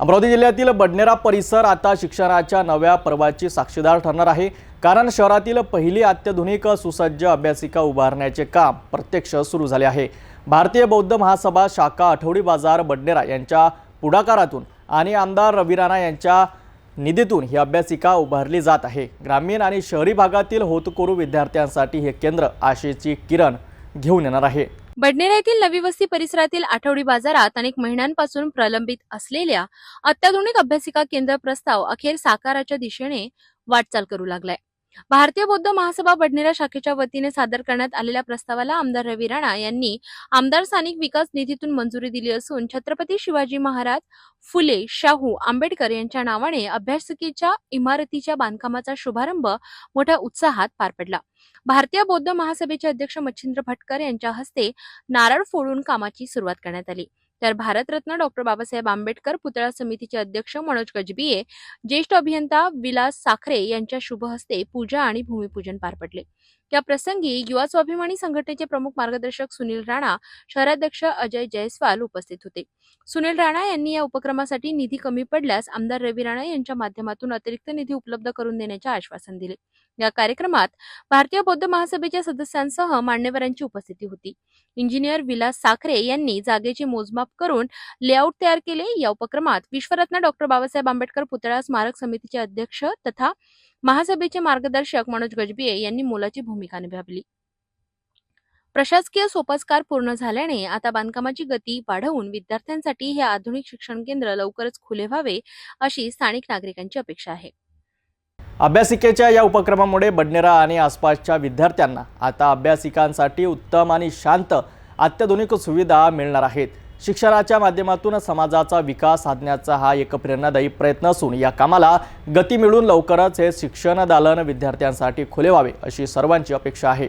अमरावती जिल्ह्यातील बडनेरा परिसर आता शिक्षणाच्या नव्या पर्वाची साक्षीदार ठरणार आहे. कारण शहरातील पहिली अत्याधुनिक सुसज्ज अभ्यासिका उभारण्याचे काम प्रत्यक्ष सुरू झाले आहे. भारतीय बौद्ध महासभा शाखा आठवडी बाजार बडनेरा यांच्या पुढाकारातून आणि आमदार रवी राणा यांच्या निधीतून ही अभ्यासिका उभारली जात आहे. ग्रामीण आणि शहरी भागातील होतकोरू विद्यार्थ्यांसाठी हे केंद्र आशेची किरण घेऊन येणार आहे. बडनेरा येथील नवी वस्ती परिसरातील आठवडी बाजारात अनेक महिन्यांपासून प्रलंबित असलेल्या अत्याधुनिक अभ्यासिका केंद्र प्रस्ताव अखेर साकाराच्या दिशेने वाटचाल करू लागलाय. भारतीय बौद्ध महासभा बडनेरा शाखेच्या वतीने सादर करण्यात आलेल्या प्रस्तावाला आमदार रवी राणा यांनी आमदार स्थानिक विकास निधीतून मंजुरी दिली असून छत्रपती शिवाजी महाराज फुले शाहू आंबेडकर यांच्या नावाने अभ्यासिकेच्या इमारतीच्या बांधकामाचा शुभारंभ मोठ्या उत्साहात पार पडला. भारतीय बौद्ध महासभेचे अध्यक्ष मच्छिंद्र भटकर यांच्या हस्ते नारळ फोडून कामाची सुरुवात करण्यात आली. तर भारतरत्न डॉक्टर बाबासाहेब आंबेडकर पुतळा समितीचे अध्यक्ष मनोज गजबिये ज्येष्ठ अभियंता विलास साखरे यांच्या शुभ हस्ते पूजा आणि भूमिपूजन पार पडले. या प्रसंगी युवा स्वाभिमानी संघटनेचे प्रमुख मार्गदर्शक सुनील राणा शहराध्यक्ष अजय जयस्वाल उपस्थित होते. सुनील राणा यांनी या उपक्रमासाठी निधी कमी पडल्यास आमदार रवी राणा यांच्या माध्यमातून अतिरिक्त निधी उपलब्ध करून देण्याचे आश्वासन दिले. या कार्यक्रमात भारतीय बौद्ध महासभेच्या सदस्यांसह मान्यवरांची उपस्थिती होती. इंजिनियर विलास साखरे यांनी जागेचे मोजमाप करून लेआउट तयार केले. या उपक्रमात विश्वरत्न डॉक्टर बाबासाहेब आंबेडकर पुतळा स्मारक समितीचे अध्यक्ष तथा महासभेचे मार्गदर्शक मनोज गजबिये यांनी मोलाची भूमिका निभावली. प्रशासकीय सोपस्कार पूर्ण झाल्याने आता बांधकामाची गती वाढवून विद्यार्थ्यांसाठी हे आधुनिक शिक्षण केंद्र लवकरच खुले व्हावे अशी स्थानिक नागरिकांची अपेक्षा आहे. अभ्यासिकेच्या या उपक्रमामुळे बडनेरा आणि आसपासच्या विद्यार्थ्यांना आता अभ्यासिकांसाठी उत्तम आणि शांत अत्याधुनिक सुविधा मिळणार आहेत. शिक्षणाच्या माध्यमातून समाजाचा विकास साधण्याचा हा एक प्रेरणादायी प्रयत्न असून या कामाला गती मिळून लवकरच हे शिक्षण दालन विद्यार्थ्यांसाठी खुले व्हावे अशी सर्वांची अपेक्षा आहे.